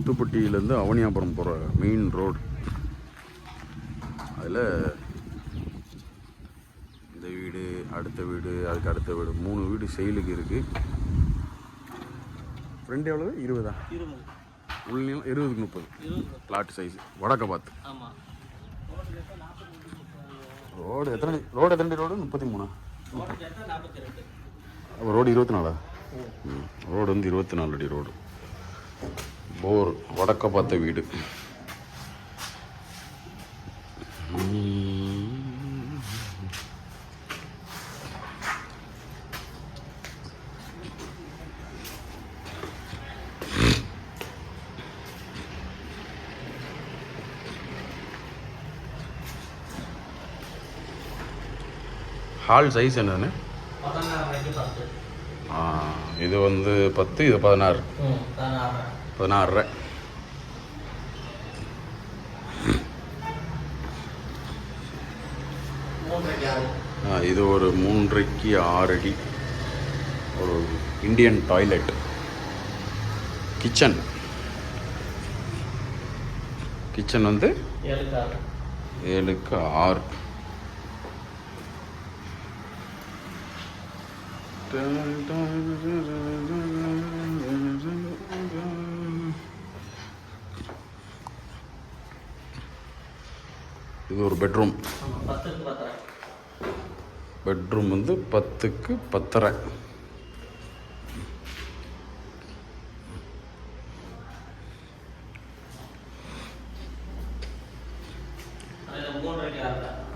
முத்துப்பட்டியிலேருந்து அவனியாபுரம் போகிற main road அதில் இந்த வீடு அடுத்த வீடு அதுக்கு அடுத்த வீடு மூணு வீடு செயலுக்கு இருக்குது ஃப்ரெண்ட் எவ்வளவு? இருபதா? இருபது இருபதுக்கு முப்பது. பிளாட் சைஸ் வடக்க பார்த்து. ரோடு எத்தனை ரோடு எத்தனை ரோடு முப்பத்தி மூணா? ரோடு இருபத்தி நாலா? ரோடு வந்து இருபத்தி நாலு அடி ரோடு போர் வடக்க பார்த்த வீடு. ஹால் சைஸ் என்னன்னு இது வந்து பத்து இது பதினாறு. பதினாறு இது ஒரு மூன்றைக்கு ஆறு அடி ஒரு இந்தியன் டாய்லெட். கிச்சன். கிச்சன் வந்து ஏழுக்கு ஆறு. ஏழுக்கு ஆறு. இது ஒரு பெட்ரூம் பத்துக்கு பத்தரை. பெட்ரூம் வந்து பத்துக்கு பத்தரை.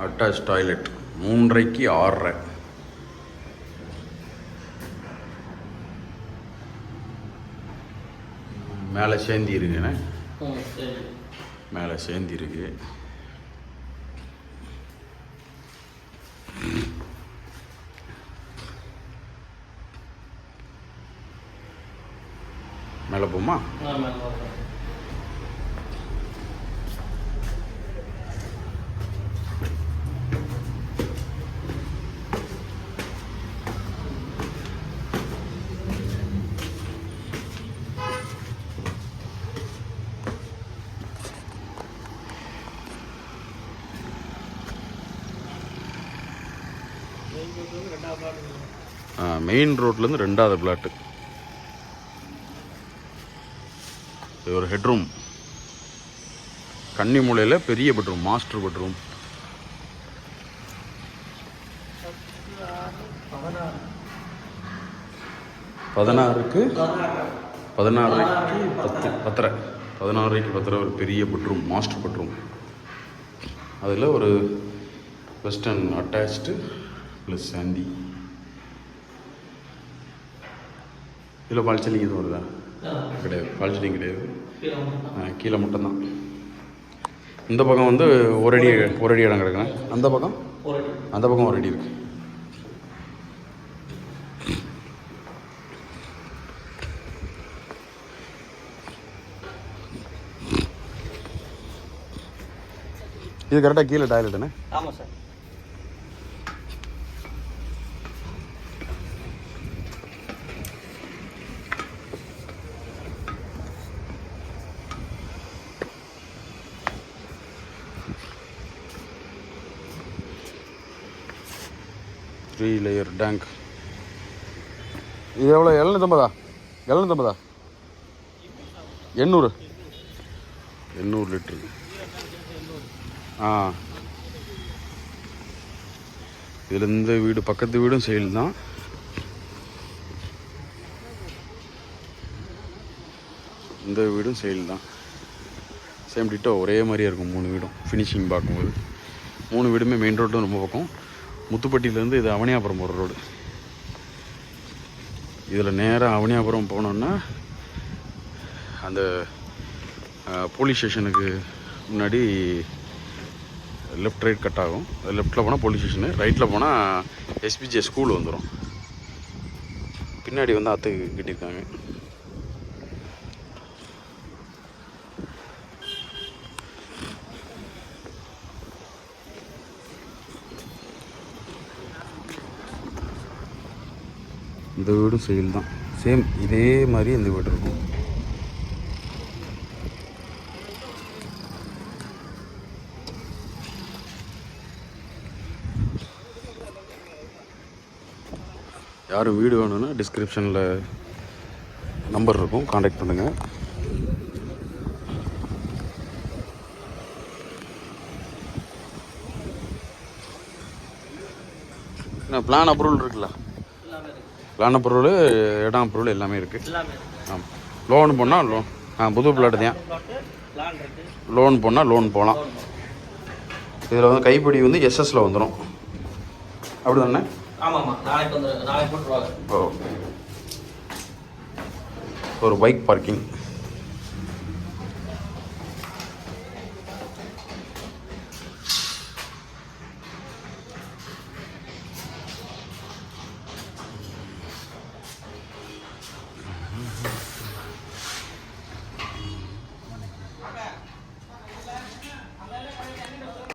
அட்டாச் டாய்லெட் மூன்றைக்கு ஆறரை. மேலே சேந்தி இருக்குண்ணே ம் சரி மேலே சேந்தி இருக்கு. மேலே போமா மெயின் ரோட்லேருந்து ரெண்டாவது பிளாட்டு இது ஒரு ஹெட்ரூம் கன்னி மூலையில் பெரிய பெட்ரூம் மாஸ்டர் பெட்ரூம் பதினாறுக்கு பதினாறு பத்து பத்தரை. பதினாறுக்கு பத்தரை ஒரு பெரிய பெட்ரூம் மாஸ்டர் பெட்ரூம் அதில் ஒரு வெஸ்டர்ன் அட்டாச்டு ப்ளஸ் சாந்தி இதில் ஃபால் எதுவும் வருதா? கிடையாது. ஃபால் சீலிங் கிடையாது. கீழே மட்டும்தான். இந்த பக்கம் வந்து ஒரு அடி ஒரு அடி இடம் கிடக்குண்ணே. அந்த பக்கம்? அந்த பக்கம் ஒரு அடி இருக்கு. இது கரெக்டாக கீழே டாய்லெட்டுண்ணே ஆமாம் சார் த்ரீ லேயர் டேங்க் இது எவ்வளோ எழுநூத்தம்பதா? எழுநூத்தம்பதா? எண்ணூறு? எண்ணூறு லிட்ரு ஆ. இதில் இந்த வீடு பக்கத்து வீடும் சேல் தான். இந்த வீடும் சேல் தான். சேம் டிட்டோ ஒரே மாதிரியே இருக்கும் மூணு வீடும். ஃபினிஷிங் பார்க்கும்போது. மூணு வீடுமே மெயின் ரோட்டும் ரொம்ப பக்கம். முத்துப்பட்டியிலேருந்து இது அவனியாபுரம் போகிற ரோடு. இதில் நேராக அவனியாபுரம் போனோன்னா அந்த போலீஸ் ஸ்டேஷனுக்கு முன்னாடி லெஃப்ட் ரைட் கட் ஆகும். லெஃப்ட்டில் போனால் போலீஸ் ஸ்டேஷனு ரைட்டில் போனால் எஸ்பிஜே ஸ்கூல் வந்துடும் பின்னாடி வந்து அத்தைக்கு கட்டியிருக்காங்க இந்த வீடும் செயல் தான் சேம் இதே மாதிரி இந்த வீடு இருக்கும். யாரும் வீடு வேணும்னா டிஸ்கிரிப்ஷனில் நம்பர் இருக்கும். காண்டாக்ட் பண்ணுங்கள் பிளான் அப்ரூவல் இருக்குல்ல? பிளான் அப்ரூவல் இடம் அப்ரூவல் எல்லாமே இருக்குது ஆமாம் லோன் போனால் லோன் ஆ புது பிளாட் தான். லோன் போனால் லோன் போகலாம். இதில் வந்து கைப்பிடி வந்து எஸ்எஸ்ல வந்துடும் அப்படி தானே ஓ. ஒரு பைக் பார்க்கிங்